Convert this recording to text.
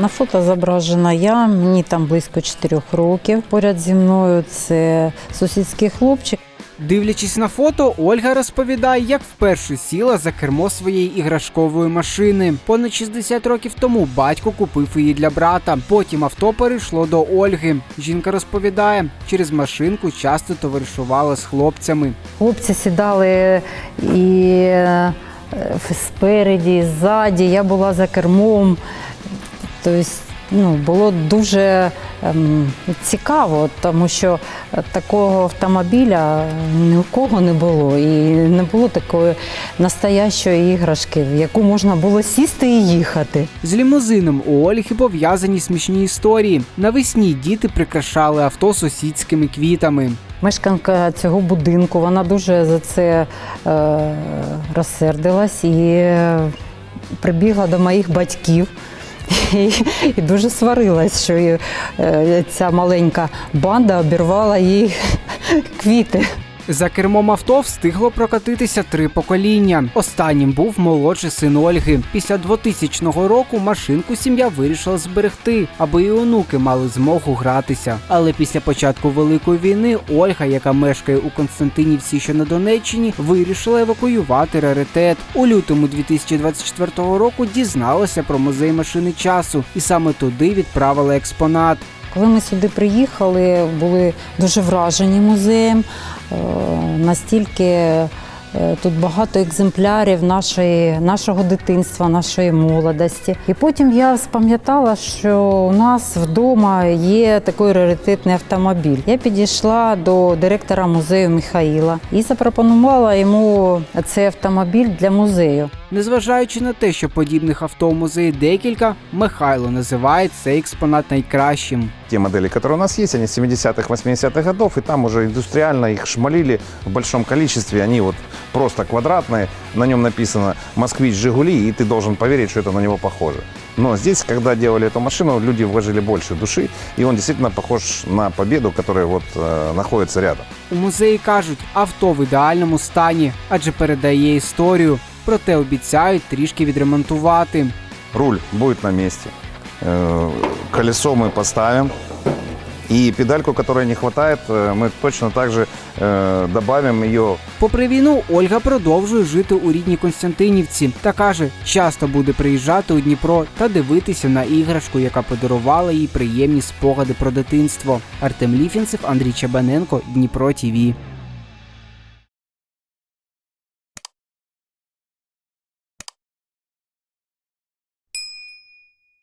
На фото зображена я, мені там близько 4 років. Поряд зі мною це сусідський хлопчик. Дивлячись на фото, Ольга розповідає, як вперше сіла за кермо своєї іграшкової машини. Понад 60 років тому батько купив її для брата. Потім авто перейшло до Ольги. Жінка розповідає, через машинку часто товаришувала з хлопцями. Хлопці сідали і е, спереді, і ззаді. Я була за кермом. Тобто, ну, було дуже ем, цікаво, тому що такого автомобіля ні у кого не було. І не було такої настоящої іграшки, в яку можна було сісти і їхати. З лімузином у Ольги пов'язані смішні історії. Навесні діти прикрашали авто сусідськими квітами. Мешканка цього будинку, вона дуже за це е, розсердилась і е, прибігла до моїх батьків. І, і дуже сварилась, що е, ця маленька банда обірвала їй квіти. За кермом авто встигло прокатитися три покоління. Останнім був молодший син Ольги. Після 2000 року машинку сім'я вирішила зберегти, аби і онуки мали змогу гратися. Але після початку великої війни Ольга, яка мешкає у Константинівці, що на Донеччині, вирішила евакуювати раритет. У лютому 2024 року дізналася про музей машини часу, і саме туди відправила експонат. Коли ми сюди приїхали, були дуже вражені музеєм. Е, Настільки е, тут багато екземплярів нашої, нашого дитинства, нашої молодості. І потім я спам'ятала, що у нас вдома є такий раритетний автомобіль. Я підійшла до директора музею Михаїла і запропонувала йому цей автомобіль для музею. Незважаючи на те, що подібних авто в музеї декілька, Михайло називає цей експонат найкращим Те модели, которые у нас есть, они 70-х, 80-х годов, и там уже индустриально их шмалили в большом количестве. Они вот просто квадратные, на нем написано «Москвич, Жигули», и ты должен поверить, что это на него похоже. Но здесь, когда делали эту машину, люди вложили больше души, и он действительно похож на Победу, которая вот э, находится рядом. У музеї кажуть, авто в ідеальному стані, адже передає історію, проте обіцяють трішки відремонтувати. Руль будет на месте, э, колесо мы поставим, и педальку, которой не хватает, э, мы точно так же э, добавим ее Попри війну, Ольга продовжує жити у рідній Константинівці та каже, часто буде приїжджати у Дніпро та дивитися на іграшку, яка подарувала їй приємні спогади про дитинство. Артем Ліфінцев, Андрій Чабаненко, Дніпро ТІВІ.